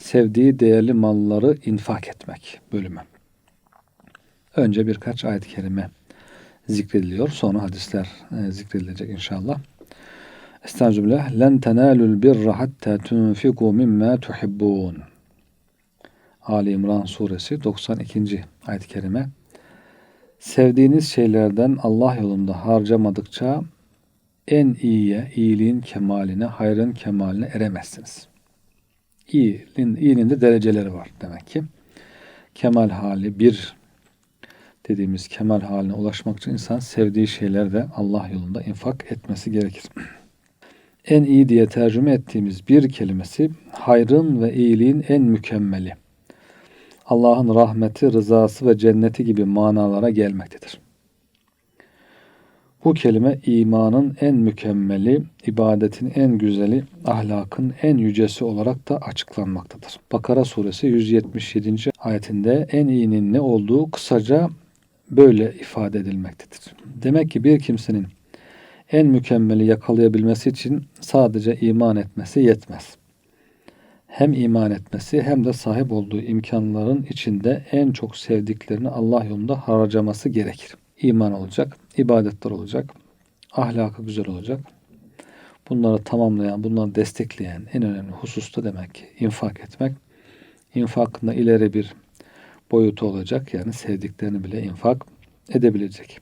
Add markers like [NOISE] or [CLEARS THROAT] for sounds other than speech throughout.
sevdiği değerli malları infak etmek bölümü. Önce birkaç ayet-i kerime zikrediliyor. Sonra hadisler e, zikredilecek inşallah. Estağfirullah. Len tenalul birra hatta tunfiku mimma tuhibbun. Ali İmran suresi 92. ayet-i kerime. Sevdiğiniz şeylerden Allah yolunda harcamadıkça en iyiye, iyiliğin kemaline, hayrın kemaline eremezsiniz. İyiliğin, iyiliğin de dereceleri var demek ki. Kemal hali bir dediğimiz kemal haline ulaşmak için insan sevdiği şeylerde Allah yolunda infak etmesi gerekir. [CLEARS THROAT] En iyi diye tercüme ettiğimiz bir kelimesi hayrın ve iyiliğin en mükemmeli. Allah'ın rahmeti, rızası ve cenneti gibi manalara gelmektedir. Bu kelime imanın en mükemmeli, ibadetin en güzeli, ahlakın en yücesi olarak da açıklanmaktadır. Bakara suresi 177. ayetinde en iyinin ne olduğu kısaca böyle ifade edilmektedir. Demek ki bir kimsenin en mükemmeli yakalayabilmesi için sadece iman etmesi yetmez. Hem iman etmesi hem de sahip olduğu imkanların içinde en çok sevdiklerini Allah yolunda harcaması gerekir. İman olacak, ibadetler olacak, ahlakı güzel olacak. Bunları tamamlayan, bunları destekleyen en önemli hususta demek ki infak etmek. İnfakında ileri bir boyutu olacak. Yani sevdiklerini bile infak edebilecek.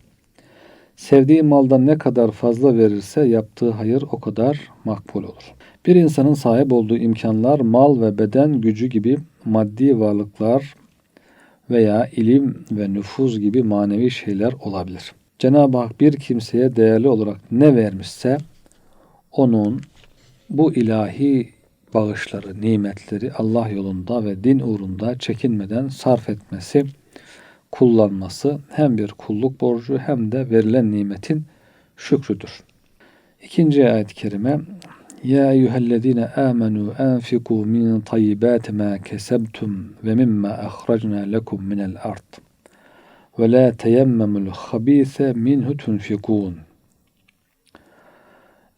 Sevdiği maldan ne kadar fazla verirse yaptığı hayır o kadar makbul olur. Bir insanın sahip olduğu imkanlar mal ve beden gücü gibi maddi varlıklar veya ilim ve nüfuz gibi manevi şeyler olabilir. Cenab-ı Hak bir kimseye değerli olarak ne vermişse onun bu ilahi bağışları, nimetleri Allah yolunda ve din uğrunda çekinmeden sarf etmesi, kullanması hem bir kulluk borcu hem de verilen nimetin şükrüdür. İkinci ayet-i kerime Ya eyyühellezine amenu enfiku min tayyibati ma kesebtum ve mimma ahracna lekum minel ard ve la teyemmemul habise minhu tunfikun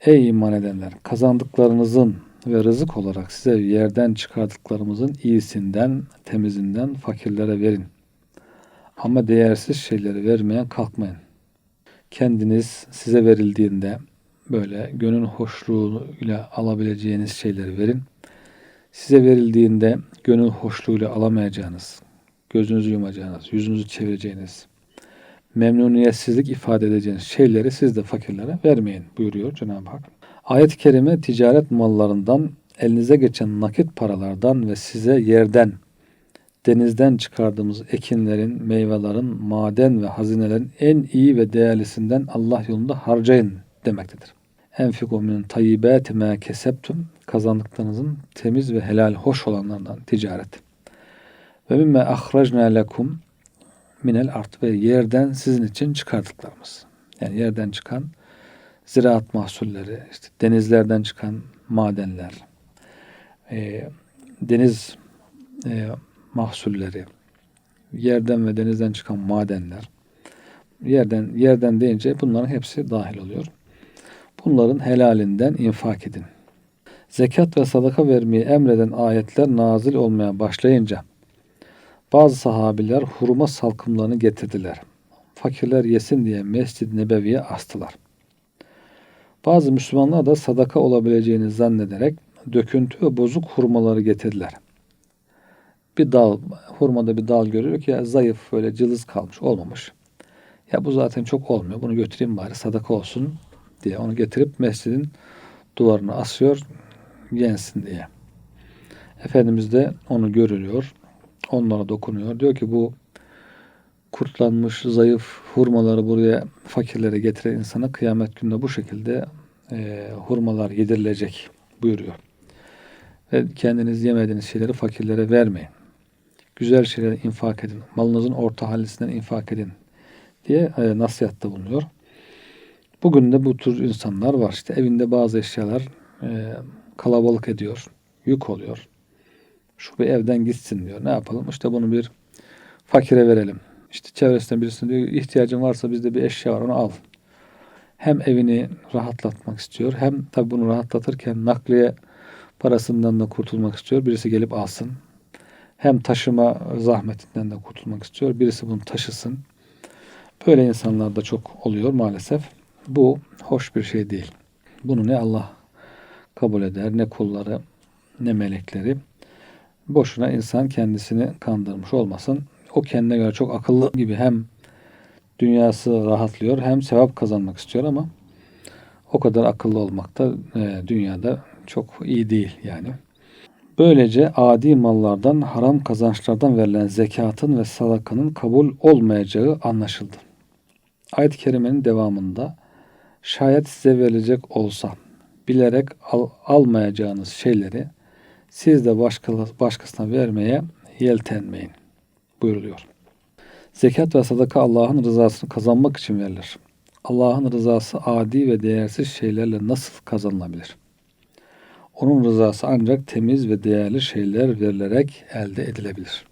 Ey iman edenler kazandıklarınızın ve rızık olarak size yerden çıkardıklarımızın iyisinden, temizinden fakirlere verin. Ama değersiz şeyleri vermeye kalkmayın. Kendiniz size verildiğinde böyle gönül hoşluğuyla alabileceğiniz şeyleri verin. Size verildiğinde gönül hoşluğuyla alamayacağınız, gözünüzü yumacağınız, yüzünüzü çevireceğiniz, memnuniyetsizlik ifade edeceğiniz şeyleri siz de fakirlere vermeyin buyuruyor Cenab-ı Hak. Ayet-i kerime ticaret mallarından, elinize geçen nakit paralardan ve size yerden, denizden çıkardığımız ekinlerin, meyvelerin, maden ve hazinelerin en iyi ve değerlisinden Allah yolunda harcayın demektedir. Enfiku min tayyibati ma kesebtum kazandıklarınızın temiz ve helal hoş olanlardan ticaret. Ve mimme ahrajna lekum minel art ve yerden sizin için çıkardıklarımız. Yani yerden çıkan ziraat mahsulleri, işte denizlerden çıkan madenler, e, deniz e, mahsulleri, yerden ve denizden çıkan madenler, yerden yerden deyince bunların hepsi dahil oluyor. Bunların helalinden infak edin. Zekat ve sadaka vermeyi emreden ayetler nazil olmaya başlayınca bazı sahabiler hurma salkımlarını getirdiler. Fakirler yesin diye Mescid-i Nebevi'ye astılar. Bazı Müslümanlar da sadaka olabileceğini zannederek döküntü ve bozuk hurmaları getirdiler. Bir dal, hurmada bir dal görüyor ki zayıf böyle cılız kalmış, olmamış. Ya bu zaten çok olmuyor. Bunu götüreyim bari sadaka olsun diye onu getirip mescidin duvarına asıyor yensin diye. Efendimiz de onu görülüyor. Onlara dokunuyor. Diyor ki bu kurtlanmış, zayıf hurmaları buraya fakirlere getiren insana kıyamet gününde bu şekilde e, hurmalar yedirilecek buyuruyor. Ve kendiniz yemediğiniz şeyleri fakirlere vermeyin. Güzel şeylere infak edin. Malınızın orta halisinden infak edin diye e, nasihatta bulunuyor. Bugün de bu tür insanlar var. İşte evinde bazı eşyalar e, kalabalık ediyor, yük oluyor. Şu bir evden gitsin diyor. Ne yapalım? İşte bunu bir fakire verelim. İşte çevresinden birisine diyor ihtiyacın varsa bizde bir eşya var onu al. Hem evini rahatlatmak istiyor hem tabi bunu rahatlatırken nakliye parasından da kurtulmak istiyor. Birisi gelip alsın. Hem taşıma zahmetinden de kurtulmak istiyor. Birisi bunu taşısın. Böyle insanlar da çok oluyor maalesef. Bu hoş bir şey değil. Bunu ne Allah kabul eder, ne kulları, ne melekleri. Boşuna insan kendisini kandırmış olmasın. O kendine göre çok akıllı gibi hem dünyası rahatlıyor hem sevap kazanmak istiyor ama o kadar akıllı olmak da e, dünyada çok iyi değil yani. Böylece adi mallardan, haram kazançlardan verilen zekatın ve sadakanın kabul olmayacağı anlaşıldı. Ayet-i kerimenin devamında şayet size verilecek olsa bilerek al, almayacağınız şeyleri siz de başka, başkasına vermeye yeltenmeyin buyuruluyor. Zekat ve sadaka Allah'ın rızasını kazanmak için verilir. Allah'ın rızası adi ve değersiz şeylerle nasıl kazanılabilir? Onun rızası ancak temiz ve değerli şeyler verilerek elde edilebilir.